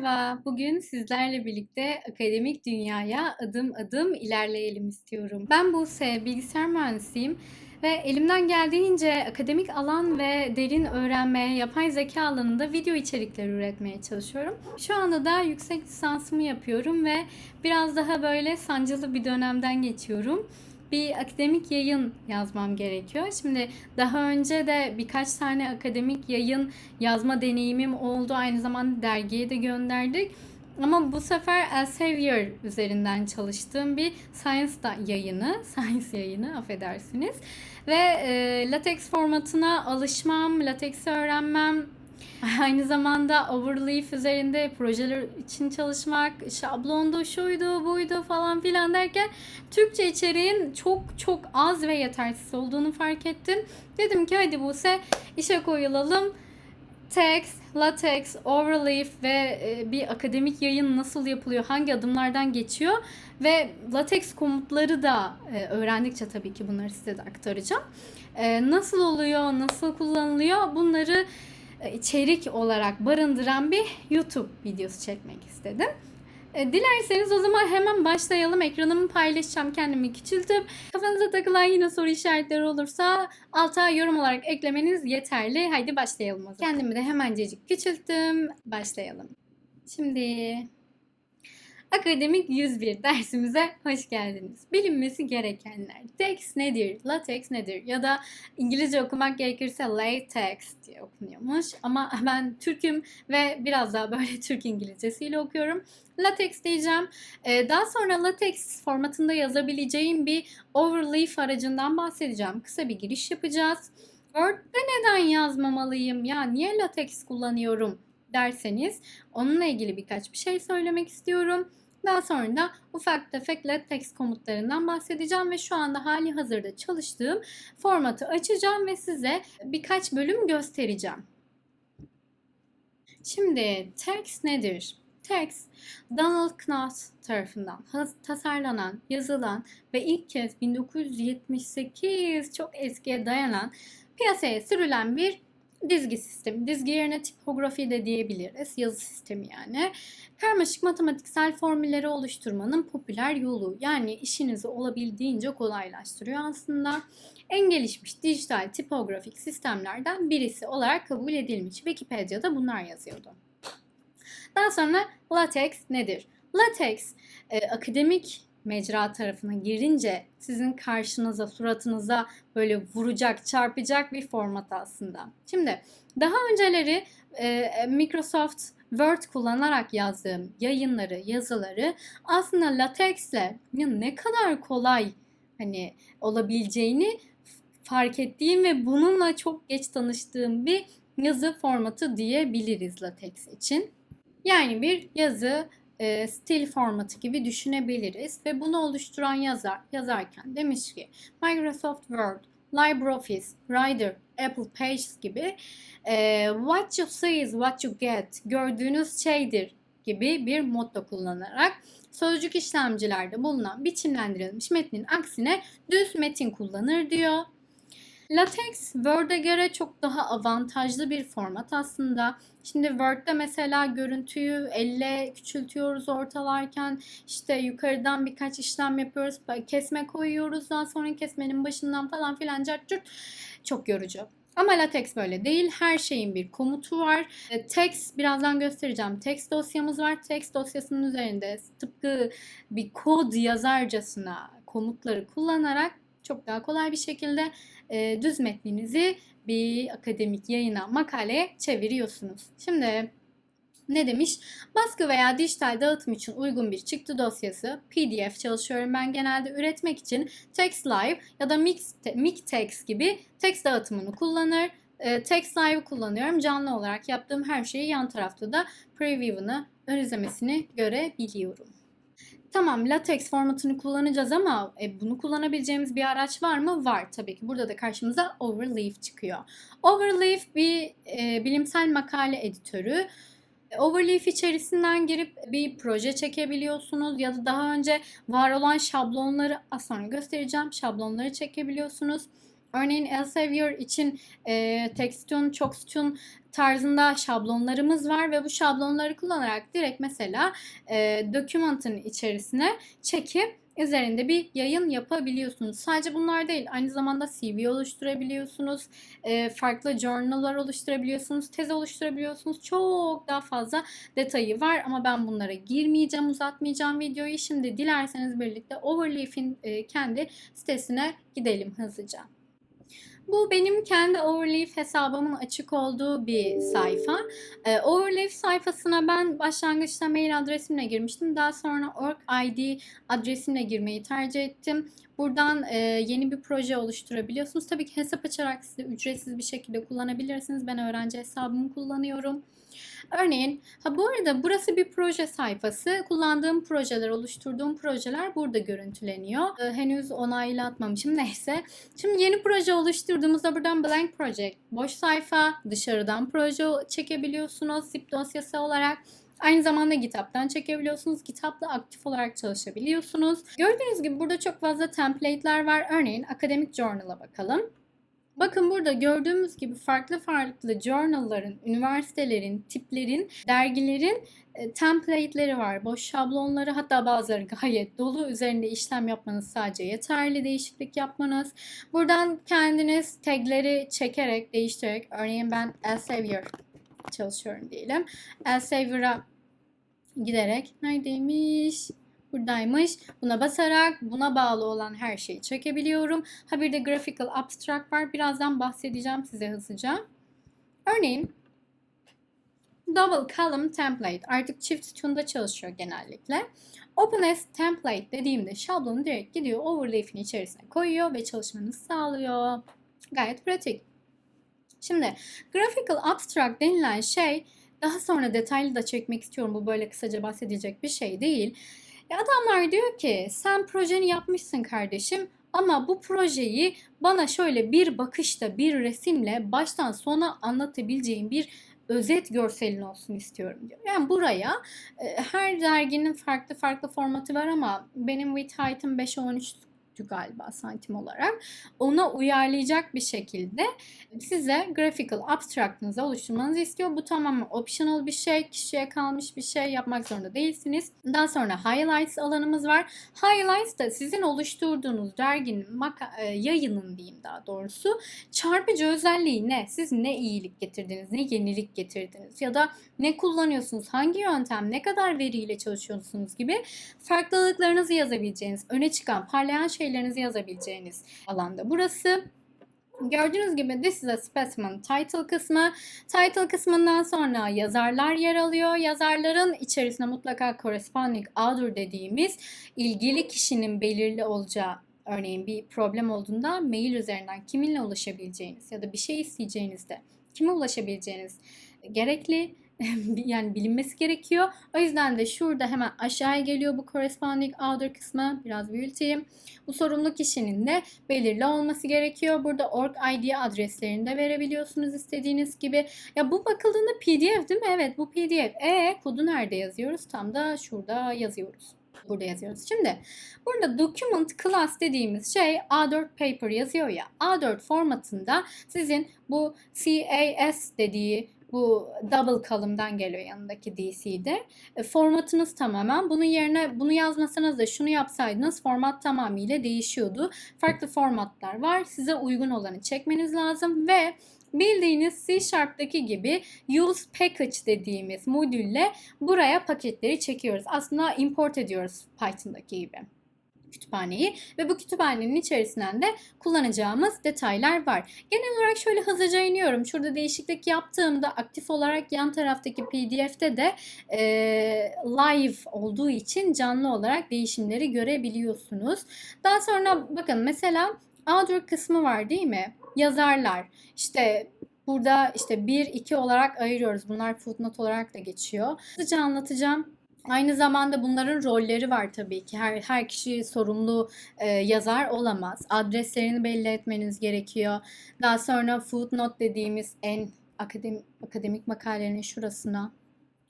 Merhaba, bugün sizlerle birlikte akademik dünyaya adım adım ilerleyelim istiyorum. Ben Buse, bilgisayar mühendisiyim ve elimden geldiğince akademik alan ve derin öğrenme, yapay zeka alanında video içerikleri üretmeye çalışıyorum. Şu anda da yüksek lisansımı yapıyorum ve biraz daha böyle sancılı bir dönemden geçiyorum bir akademik yayın yazmam gerekiyor. Şimdi daha önce de birkaç tane akademik yayın yazma deneyimim oldu. Aynı zamanda dergiye de gönderdik. Ama bu sefer Elsevier üzerinden çalıştığım bir Science yayını, Science yayını affedersiniz. Ve e, latex formatına alışmam, lateksi öğrenmem, Aynı zamanda Overleaf üzerinde projeler için çalışmak, şablondu, şuydu, buydu falan filan derken Türkçe içeriğin çok çok az ve yetersiz olduğunu fark ettim. Dedim ki hadi Buse işe koyulalım. Text, latex, overleaf ve e, bir akademik yayın nasıl yapılıyor, hangi adımlardan geçiyor ve latex komutları da e, öğrendikçe tabii ki bunları size de aktaracağım. E, nasıl oluyor, nasıl kullanılıyor bunları içerik olarak barındıran bir YouTube videosu çekmek istedim. E, dilerseniz o zaman hemen başlayalım. Ekranımı paylaşacağım kendimi küçültüp. Kafanıza takılan yine soru işaretleri olursa alta yorum olarak eklemeniz yeterli. Haydi başlayalım o zaman. Kendimi de hemencecik küçülttüm. Başlayalım. Şimdi Akademik 101 dersimize hoş geldiniz. Bilinmesi gerekenler. Text nedir? Latex nedir? Ya da İngilizce okumak gerekirse latex diye okunuyormuş. Ama ben Türk'üm ve biraz daha böyle Türk İngilizcesiyle okuyorum. Latex diyeceğim. Ee, daha sonra latex formatında yazabileceğim bir overleaf aracından bahsedeceğim. Kısa bir giriş yapacağız. Word'de neden yazmamalıyım? Ya niye latex kullanıyorum? Derseniz onunla ilgili birkaç bir şey söylemek istiyorum. Daha sonra da ufak tefek latex komutlarından bahsedeceğim ve şu anda hali hazırda çalıştığım formatı açacağım ve size birkaç bölüm göstereceğim. Şimdi text nedir? Text, Donald Knuth tarafından tasarlanan, yazılan ve ilk kez 1978 çok eskiye dayanan piyasaya sürülen bir dizgi sistemi. Dizgi yerine tipografi de diyebiliriz. Yazı sistemi yani. Karmaşık matematiksel formülleri oluşturmanın popüler yolu. Yani işinizi olabildiğince kolaylaştırıyor aslında. En gelişmiş dijital tipografik sistemlerden birisi olarak kabul edilmiş. Wikipedia'da bunlar yazıyordu. Daha sonra latex nedir? Latex e, akademik mecra tarafına girince sizin karşınıza, suratınıza böyle vuracak, çarpacak bir format aslında. Şimdi daha önceleri e, Microsoft Word kullanarak yazdığım yayınları, yazıları aslında LaTex'le ya ne kadar kolay hani olabileceğini fark ettiğim ve bununla çok geç tanıştığım bir yazı formatı diyebiliriz LaTeX için. Yani bir yazı e, stil formatı gibi düşünebiliriz ve bunu oluşturan yazar yazarken demiş ki Microsoft Word, LibreOffice, Writer, Apple Pages gibi e, what you see is what you get gördüğünüz şeydir gibi bir motto kullanarak sözcük işlemcilerde bulunan biçimlendirilmiş metnin aksine düz metin kullanır diyor. Latex Word'e göre çok daha avantajlı bir format aslında. Şimdi Word'de mesela görüntüyü elle küçültüyoruz ortalarken işte yukarıdan birkaç işlem yapıyoruz. Kesme koyuyoruz daha sonra kesmenin başından falan filan cart curt. Çok yorucu. Ama LaTeX böyle değil. Her şeyin bir komutu var. E, text birazdan göstereceğim. Text dosyamız var. Text dosyasının üzerinde tıpkı bir kod yazarcasına komutları kullanarak çok daha kolay bir şekilde e, düz metninizi bir akademik yayına, makaleye çeviriyorsunuz. Şimdi ne demiş? Baskı veya dijital dağıtım için uygun bir çıktı dosyası PDF çalışıyorum ben genelde üretmek için TextLive ya da Mix, gibi text dağıtımını kullanır. E, TextLive'ı kullanıyorum. Canlı olarak yaptığım her şeyi yan tarafta da preview'ını, ön izlemesini görebiliyorum. Tamam latex formatını kullanacağız ama e, bunu kullanabileceğimiz bir araç var mı? Var tabii ki. Burada da karşımıza Overleaf çıkıyor. Overleaf bir e, bilimsel makale editörü. Overleaf içerisinden girip bir proje çekebiliyorsunuz ya da daha önce var olan şablonları az sonra göstereceğim. Şablonları çekebiliyorsunuz. Örneğin Elsevier için e, Textune, Choxtune tarzında şablonlarımız var ve bu şablonları kullanarak direkt mesela e, document'ın içerisine çekip üzerinde bir yayın yapabiliyorsunuz. Sadece bunlar değil, aynı zamanda CV oluşturabiliyorsunuz, e, farklı journal'lar oluşturabiliyorsunuz, tez oluşturabiliyorsunuz. Çok daha fazla detayı var ama ben bunlara girmeyeceğim, uzatmayacağım videoyu. Şimdi dilerseniz birlikte Overleaf'in e, kendi sitesine gidelim hızlıca. Bu benim kendi Overleaf hesabımın açık olduğu bir sayfa. Ee, Overleaf sayfasına ben başlangıçta mail adresimle girmiştim. Daha sonra org ID adresimle girmeyi tercih ettim. Buradan e, yeni bir proje oluşturabiliyorsunuz. Tabii ki hesap açarak siz de ücretsiz bir şekilde kullanabilirsiniz. Ben öğrenci hesabımı kullanıyorum. Örneğin, ha bu arada burası bir proje sayfası. Kullandığım projeler, oluşturduğum projeler burada görüntüleniyor. Ee, henüz onaylatmamışım neyse. Şimdi yeni proje oluşturduğumuzda buradan blank project, boş sayfa, dışarıdan proje çekebiliyorsunuz zip dosyası olarak. Aynı zamanda GitHub'dan çekebiliyorsunuz. GitHub'da aktif olarak çalışabiliyorsunuz. Gördüğünüz gibi burada çok fazla template'ler var. Örneğin akademik journal'a bakalım. Bakın burada gördüğümüz gibi farklı farklı journal'ların, üniversitelerin, tiplerin, dergilerin e, template'leri var. Boş şablonları hatta bazıları gayet dolu. Üzerinde işlem yapmanız sadece yeterli. Değişiklik yapmanız. Buradan kendiniz tagleri çekerek, değiştirerek örneğin ben Elsevier çalışıyorum diyelim. Elsevier'a giderek neredeymiş? Buradaymış. Buna basarak buna bağlı olan her şeyi çekebiliyorum. Ha bir de Graphical Abstract var. Birazdan bahsedeceğim size hızlıca. Örneğin Double Column Template artık çift sütunda çalışıyor genellikle. OpenS Template dediğimde şablonu direkt gidiyor overlay'in içerisine koyuyor ve çalışmanızı sağlıyor. Gayet pratik. Şimdi Graphical Abstract denilen şey daha sonra detaylı da çekmek istiyorum. Bu böyle kısaca bahsedecek bir şey değil. E adamlar diyor ki sen projeni yapmışsın kardeşim ama bu projeyi bana şöyle bir bakışta bir resimle baştan sona anlatabileceğim bir özet görselin olsun istiyorum diyor. Yani buraya e, her derginin farklı farklı formatı var ama benim width height'ım 5'e 13 galiba santim olarak. Ona uyarlayacak bir şekilde size graphical abstract'ınızı oluşturmanızı istiyor. Bu tamamen optional bir şey. Kişiye kalmış bir şey. Yapmak zorunda değilsiniz. Daha sonra highlights alanımız var. Highlights da sizin oluşturduğunuz derginin e, yayının diyeyim daha doğrusu çarpıcı özelliği ne? Siz ne iyilik getirdiniz, ne yenilik getirdiniz ya da ne kullanıyorsunuz, hangi yöntem, ne kadar veriyle çalışıyorsunuz gibi farklılıklarınızı yazabileceğiniz, öne çıkan, parlayan şeylerinizi yazabileceğiniz alanda burası. Gördüğünüz gibi this is a specimen title kısmı. Title kısmından sonra yazarlar yer alıyor. Yazarların içerisinde mutlaka corresponding author dediğimiz ilgili kişinin belirli olacağı örneğin bir problem olduğunda mail üzerinden kiminle ulaşabileceğiniz ya da bir şey isteyeceğinizde kime ulaşabileceğiniz gerekli yani bilinmesi gerekiyor. O yüzden de şurada hemen aşağıya geliyor bu corresponding author kısmı. Biraz büyüteyim. Bu sorumlu kişinin de belirli olması gerekiyor. Burada org ID adreslerini de verebiliyorsunuz istediğiniz gibi. Ya bu bakıldığında PDF değil mi? Evet bu PDF. E kodu nerede yazıyoruz? Tam da şurada yazıyoruz burada yazıyoruz. Şimdi burada document class dediğimiz şey A4 paper yazıyor ya. A4 formatında sizin bu CAS dediği bu double column'dan geliyor yanındaki DC'de. E, formatınız tamamen. Bunun yerine bunu yazmasanız da şunu yapsaydınız format tamamıyla değişiyordu. Farklı formatlar var. Size uygun olanı çekmeniz lazım ve bildiğiniz C Sharp'taki gibi use package dediğimiz modülle buraya paketleri çekiyoruz. Aslında import ediyoruz Python'daki gibi kütüphaneyi ve bu kütüphanenin içerisinden de kullanacağımız detaylar var. Genel olarak şöyle hızlıca iniyorum. Şurada değişiklik yaptığımda aktif olarak yan taraftaki pdf'te de e, live olduğu için canlı olarak değişimleri görebiliyorsunuz. Daha sonra bakın mesela author kısmı var değil mi? Yazarlar. İşte Burada işte 1, 2 olarak ayırıyoruz. Bunlar footnote olarak da geçiyor. Hızlıca anlatacağım. Aynı zamanda bunların rolleri var tabii ki. Her, her kişi sorumlu e, yazar olamaz. Adreslerini belli etmeniz gerekiyor. Daha sonra footnote dediğimiz en akademik, akademik makalenin şurasına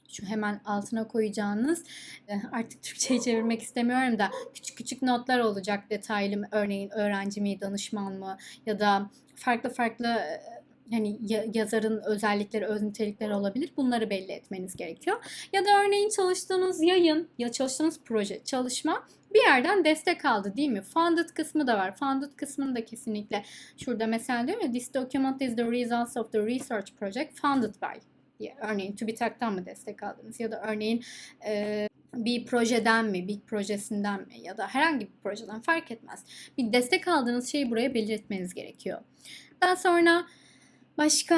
şu hemen altına koyacağınız e, artık Türkçe'ye çevirmek istemiyorum da küçük küçük notlar olacak detaylı örneğin öğrenci mi danışman mı ya da farklı farklı e, hani ya- yazarın özellikleri, öz nitelikleri olabilir. Bunları belli etmeniz gerekiyor. Ya da örneğin çalıştığınız yayın ya çalıştığınız proje, çalışma bir yerden destek aldı değil mi? Funded kısmı da var. Funded kısmını da kesinlikle şurada mesela diyor ya this document is the results of the research project funded by diye. Örneğin TÜBİTAK'tan mı destek aldınız ya da örneğin e, bir projeden mi, bir projesinden mi ya da herhangi bir projeden fark etmez. Bir destek aldığınız şeyi buraya belirtmeniz gerekiyor. Daha sonra başka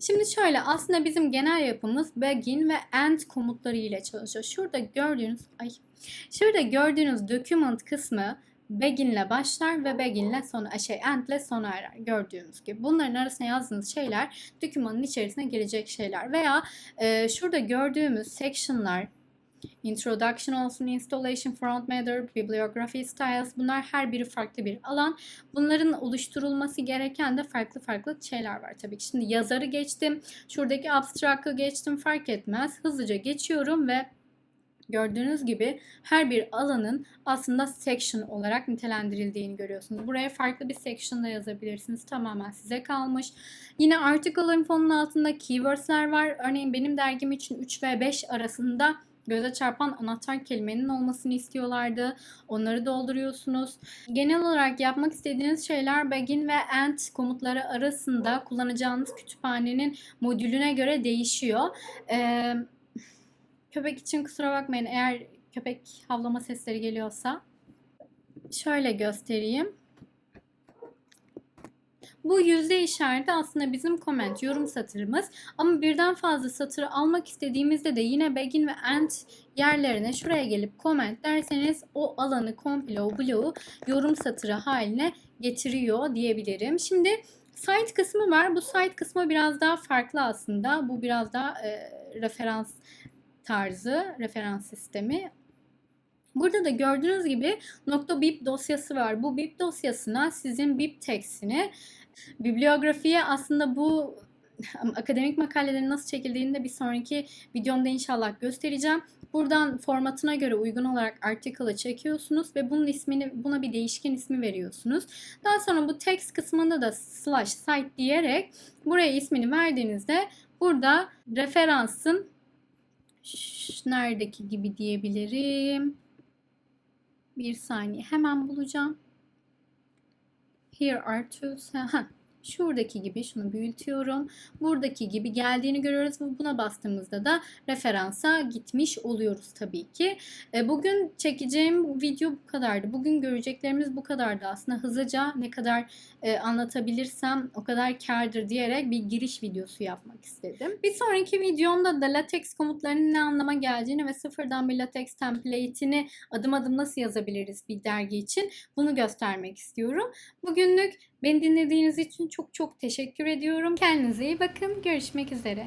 Şimdi şöyle aslında bizim genel yapımız begin ve end komutları ile çalışıyor. Şurada gördüğünüz ay şurada gördüğünüz document kısmı begin'le başlar ve begin'le sona şey end'le sona erer gördüğümüz gibi. Bunların arasına yazdığınız şeyler dokümanın içerisine gelecek şeyler veya e, şurada gördüğümüz section'lar Introduction olsun, Installation, Front Matter, Bibliography Styles bunlar her biri farklı bir alan. Bunların oluşturulması gereken de farklı farklı şeyler var tabii ki. Şimdi yazarı geçtim, şuradaki abstract'ı geçtim fark etmez. Hızlıca geçiyorum ve Gördüğünüz gibi her bir alanın aslında section olarak nitelendirildiğini görüyorsunuz. Buraya farklı bir section da yazabilirsiniz. Tamamen size kalmış. Yine article info'nun altında keywords'ler var. Örneğin benim dergim için 3 ve 5 arasında göze çarpan anahtar kelimenin olmasını istiyorlardı. Onları dolduruyorsunuz. Genel olarak yapmak istediğiniz şeyler begin ve end komutları arasında kullanacağınız kütüphanenin modülüne göre değişiyor. Ee, köpek için kusura bakmayın eğer köpek havlama sesleri geliyorsa. Şöyle göstereyim. Bu yüzde işareti aslında bizim comment, yorum satırımız. Ama birden fazla satır almak istediğimizde de yine begin ve end yerlerine şuraya gelip comment derseniz o alanı komple o bloğu yorum satırı haline getiriyor diyebilirim. Şimdi site kısmı var. Bu site kısmı biraz daha farklı aslında. Bu biraz daha e, referans tarzı, referans sistemi. Burada da gördüğünüz gibi .bib dosyası var. Bu bib dosyasına sizin bib tekstini bibliografiye aslında bu akademik makalelerin nasıl çekildiğini de bir sonraki videomda inşallah göstereceğim. Buradan formatına göre uygun olarak article'ı çekiyorsunuz ve bunun ismini buna bir değişken ismi veriyorsunuz. Daha sonra bu text kısmında da slash site diyerek buraya ismini verdiğinizde burada referansın neredeki gibi diyebilirim. Bir saniye hemen bulacağım. Here are two. Şuradaki gibi şunu büyütüyorum. Buradaki gibi geldiğini görüyoruz buna bastığımızda da referansa gitmiş oluyoruz tabii ki. E, Bugün çekeceğim video bu kadardı. Bugün göreceklerimiz bu kadardı aslında. Hızlıca ne kadar e, anlatabilirsem o kadar kârdır diyerek bir giriş videosu yapmak istedim. Bir sonraki videomda da latex komutlarının ne anlama geldiğini ve sıfırdan bir latex template'ini adım adım nasıl yazabiliriz bir dergi için bunu göstermek istiyorum. Bugünlük beni dinlediğiniz için çok çok teşekkür ediyorum. Kendinize iyi bakın. Görüşmek üzere.